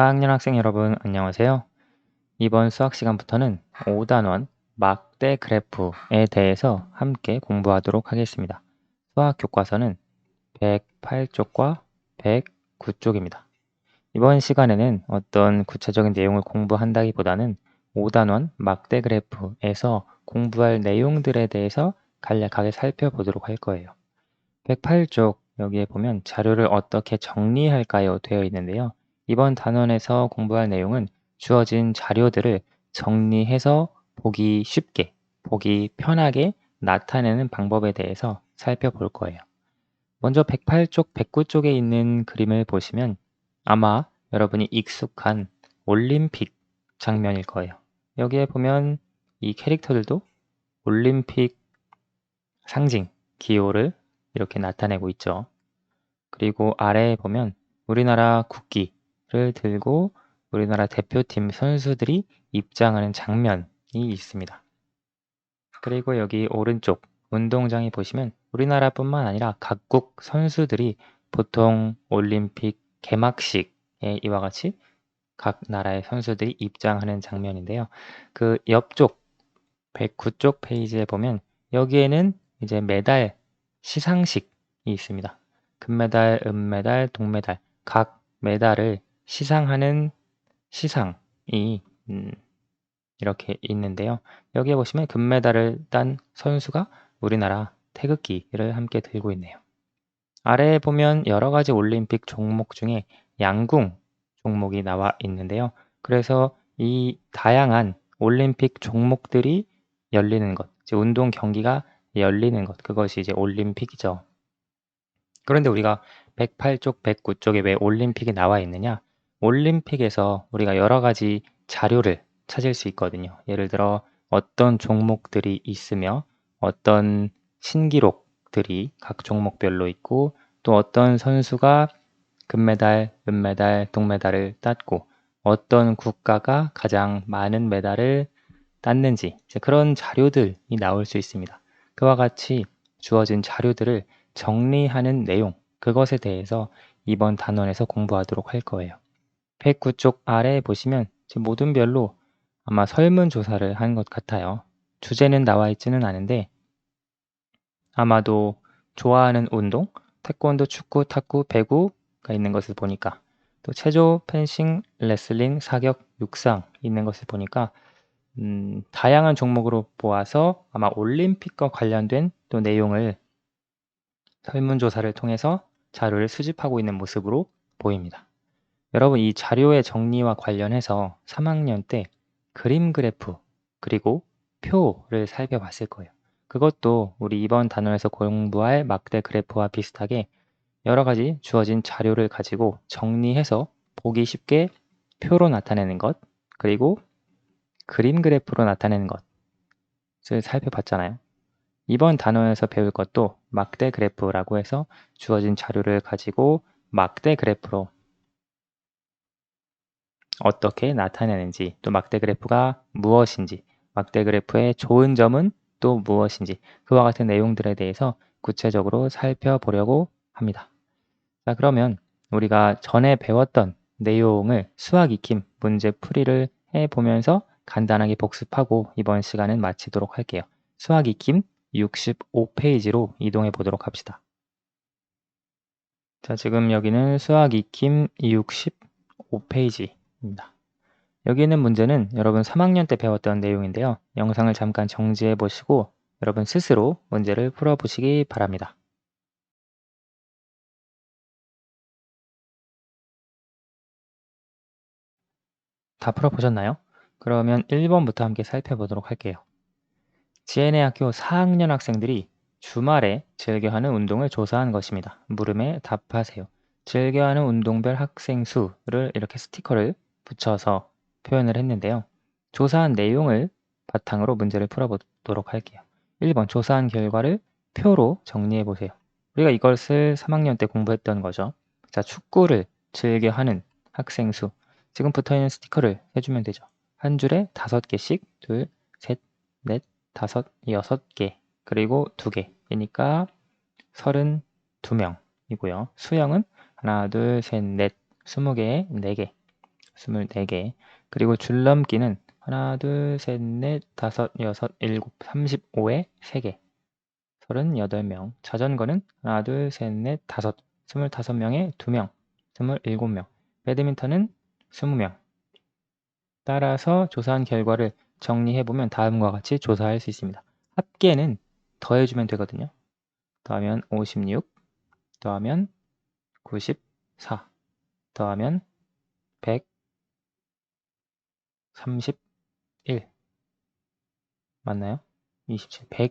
4학년 학생 여러분 안녕하세요. 이번 수학 시간부터는 5단원 막대 그래프에 대해서 함께 공부하도록 하겠습니다. 수학 교과서는 108쪽과 109쪽입니다. 이번 시간에는 어떤 구체적인 내용을 공부한다기보다는 5단원 막대 그래프에서 공부할 내용들에 대해서 간략하게 살펴보도록 할 거예요. 108쪽 여기에 보면 자료를 어떻게 정리할까요 되어 있는데요. 이번 단원에서 공부할 내용은 주어진 자료들을 정리해서 보기 쉽게, 보기 편하게 나타내는 방법에 대해서 살펴볼 거예요. 먼저 108쪽, 109쪽에 있는 그림을 보시면 아마 여러분이 익숙한 올림픽 장면일 거예요. 여기에 보면 이 캐릭터들도 올림픽 상징, 기호를 이렇게 나타내고 있죠. 그리고 아래에 보면 우리나라 국기 를 들고 우리나라 대표팀 선수들이 입장하는 장면이 있습니다. 그리고 여기 오른쪽 운동장에 보시면 우리나라뿐만 아니라 각국 선수들이 보통 올림픽 개막식에 이와 같이 각 나라의 선수들이 입장하는 장면인데요. 그 옆쪽 109쪽 페이지에 보면 여기에는 이제 메달 시상식이 있습니다. 금메달, 은메달, 동메달 각 메달을 시상하는 시상이 음, 이렇게 있는데요. 여기에 보시면 금메달을 딴 선수가 우리나라 태극기를 함께 들고 있네요. 아래에 보면 여러 가지 올림픽 종목 중에 양궁 종목이 나와 있는데요. 그래서 이 다양한 올림픽 종목들이 열리는 것, 운동 경기가 열리는 것, 그것이 이제 올림픽이죠. 그런데 우리가 108쪽, 109쪽에 왜 올림픽이 나와 있느냐? 올림픽에서 우리가 여러 가지 자료를 찾을 수 있거든요. 예를 들어 어떤 종목들이 있으며 어떤 신기록들이 각 종목별로 있고 또 어떤 선수가 금메달, 은메달, 동메달을 땄고 어떤 국가가 가장 많은 메달을 땄는지 그런 자료들이 나올 수 있습니다. 그와 같이 주어진 자료들을 정리하는 내용, 그것에 대해서 이번 단원에서 공부하도록 할 거예요. 109쪽 아래에 보시면 모든 별로 아마 설문조사를 한 것 같아요. 주제는 나와 있지는 않은데 아마도 좋아하는 운동, 태권도, 축구, 탁구, 배구가 있는 것을 보니까 또 체조, 펜싱, 레슬링, 사격, 육상 있는 것을 보니까 음, 다양한 종목으로 보아서 아마 올림픽과 관련된 또 내용을 설문조사를 통해서 자료를 수집하고 있는 모습으로 보입니다. 여러분 이 자료의 정리와 관련해서 3학년 때 그림 그래프 그리고 표를 살펴봤을 거예요. 그것도 우리 이번 단원에서 공부할 막대 그래프와 비슷하게 여러 가지 주어진 자료를 가지고 정리해서 보기 쉽게 표로 나타내는 것 그리고 그림 그래프로 나타내는 것을 살펴봤잖아요. 이번 단원에서 배울 것도 막대 그래프라고 해서 주어진 자료를 가지고 막대 그래프로 어떻게 나타내는지 또 막대 그래프가 무엇인지 막대 그래프의 좋은 점은 또 무엇인지 그와 같은 내용들에 대해서 구체적으로 살펴보려고 합니다. 자 그러면 우리가 전에 배웠던 내용을 수학 익힘 문제 풀이를 해보면서 간단하게 복습하고 이번 시간은 마치도록 할게요. 수학 익힘 65페이지로 이동해 보도록 합시다. 자, 지금 여기는 수학 익힘 65페이지 입니다. 여기 있는 문제는 여러분 3학년 때 배웠던 내용인데요. 영상을 잠깐 정지해 보시고 여러분 스스로 문제를 풀어보시기 바랍니다. 다 풀어보셨나요? 그러면 1번부터 함께 살펴보도록 할게요. 지혜네 학교 4학년 학생들이 주말에 즐겨하는 운동을 조사한 것입니다. 물음에 답하세요. 즐겨하는 운동별 학생 수를 이렇게 스티커를 붙여서 표현을 했는데요. 조사한 내용을 바탕으로 문제를 풀어보도록 할게요. 1번 조사한 결과를 표로 정리해 보세요. 우리가 이것을 3학년 때 공부했던 거죠. 자, 축구를 즐겨하는 학생 수. 지금 붙어 있는 스티커를 해주면 되죠. 한 줄에 다섯 개씩 둘, 셋, 넷, 다섯, 여섯 개 그리고 두 개이니까 서른 두 명이고요. 수영은 하나, 둘, 셋, 넷, 스무 개에 네 개. 24개. 그리고 줄넘기는 하나, 둘, 셋, 넷, 다섯, 여섯, 일곱, 35에 3개. 38명. 자전거는 하나, 둘, 셋, 넷, 다섯, 25명에 2명, 27명. 배드민턴은 20명. 따라서 조사한 결과를 정리해보면 다음과 같이 조사할 수 있습니다. 합계는 더해주면 되거든요. 더하면 56, 더하면 94, 더하면 131. 맞나요? 27,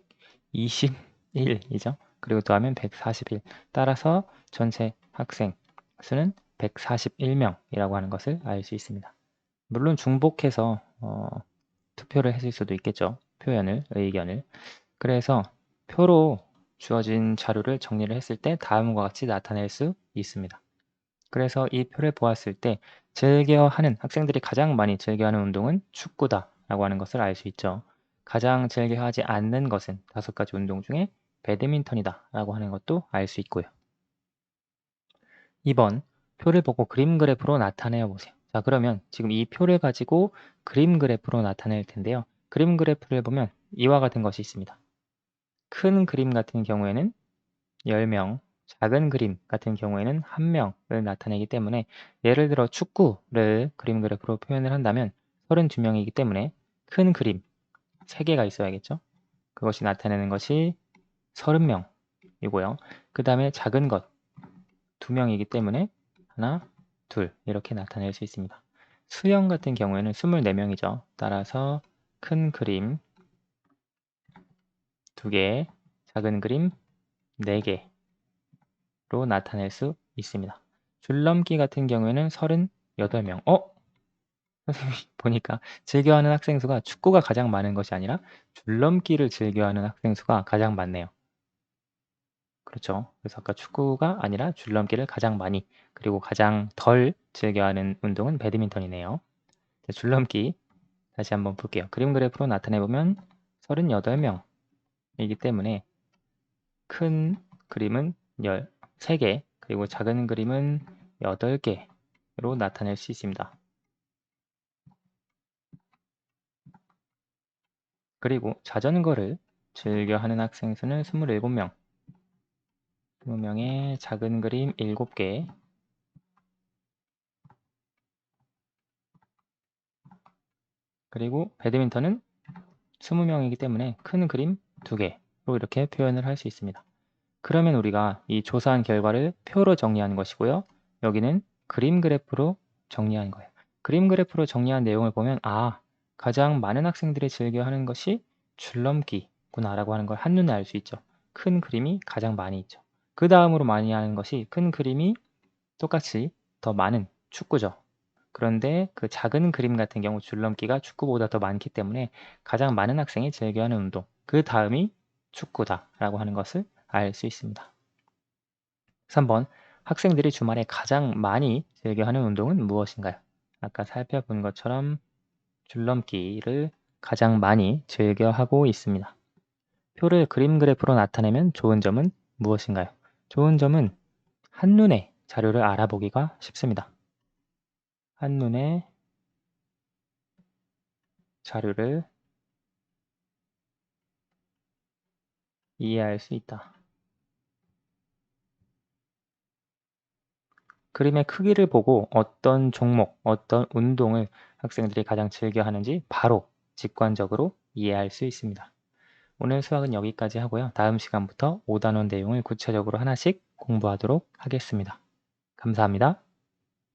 121이죠. 그리고 더하면 141. 따라서 전체 학생 수는 141명이라고 하는 것을 알 수 있습니다. 물론 중복해서 어, 투표를 했을 수도 있겠죠. 표현을, 의견을. 그래서 표로 주어진 자료를 정리를 했을 때 다음과 같이 나타낼 수 있습니다. 그래서 이 표를 보았을 때 즐겨하는 학생들이 가장 많이 즐겨하는 운동은 축구다라고 하는 것을 알 수 있죠. 가장 즐겨하지 않는 것은 다섯 가지 운동 중에 배드민턴이다라고 하는 것도 알 수 있고요. 2번 표를 보고 그림 그래프로 나타내어 보세요. 자 그러면 지금 이 표를 가지고 그림 그래프로 나타낼 텐데요. 그림 그래프를 보면 이와 같은 것이 있습니다. 큰 그림 같은 경우에는 10명, 작은 그림 같은 경우에는 1명을 나타내기 때문에 예를 들어 축구를 그림 그래프로 표현을 한다면 32명이기 때문에 큰 그림 3개가 있어야겠죠. 그것이 나타내는 것이 30명이고요. 그 다음에 작은 것 2명이기 때문에 하나, 둘 이렇게 나타낼 수 있습니다. 수영 같은 경우에는 24명이죠. 따라서 큰 그림 2개, 작은 그림 4개 로 나타낼 수 있습니다. 줄넘기 같은 경우에는 38명. 어? 선생님이 보니까 즐겨하는 학생 수가 축구가 가장 많은 것이 아니라 줄넘기를 즐겨하는 학생 수가 가장 많네요. 그렇죠. 그래서 아까 축구가 아니라 줄넘기를 가장 많이 그리고 가장 덜 즐겨하는 운동은 배드민턴이네요. 줄넘기 다시 한번 볼게요. 그림 그래프로 나타내보면 38명이기 때문에 큰 그림은 13개 그리고 작은 그림은 8개로 나타낼 수 있습니다. 그리고 자전거를 즐겨하는 학생 수는 27명 20명의 작은 그림 7개 그리고 배드민턴은 20명이기 때문에 큰 그림 2개로 이렇게 표현을 할 수 있습니다. 그러면 우리가 이 조사한 결과를 표로 정리하는 것이고요. 여기는 그림 그래프로 정리하는 거예요. 그림 그래프로 정리한 내용을 보면 아 가장 많은 학생들이 즐겨하는 것이 줄넘기구나 라고 하는 걸 한눈에 알 수 있죠. 큰 그림이 가장 많이 있죠. 그 다음으로 많이 하는 것이 큰 그림이 똑같이 더 많은 축구죠. 그런데 그 작은 그림 같은 경우 줄넘기가 축구보다 더 많기 때문에 가장 많은 학생이 즐겨하는 운동 그 다음이 축구다 라고 하는 것을 알 수 있습니다. 3번 학생들이 주말에 가장 많이 즐겨하는 운동은 무엇인가요? 아까 살펴본 것처럼 줄넘기를 가장 많이 즐겨하고 있습니다. 표를 그림 그래프로 나타내면 좋은 점은 무엇인가요? 좋은 점은 한눈에 자료를 알아보기가 쉽습니다. 한눈에 자료를 이해할 수 있다. 그림의 크기를 보고 어떤 종목, 어떤 운동을 학생들이 가장 즐겨 하는지 바로 직관적으로 이해할 수 있습니다. 오늘 수학은 여기까지 하고요. 다음 시간부터 5단원 내용을 구체적으로 하나씩 공부하도록 하겠습니다. 감사합니다.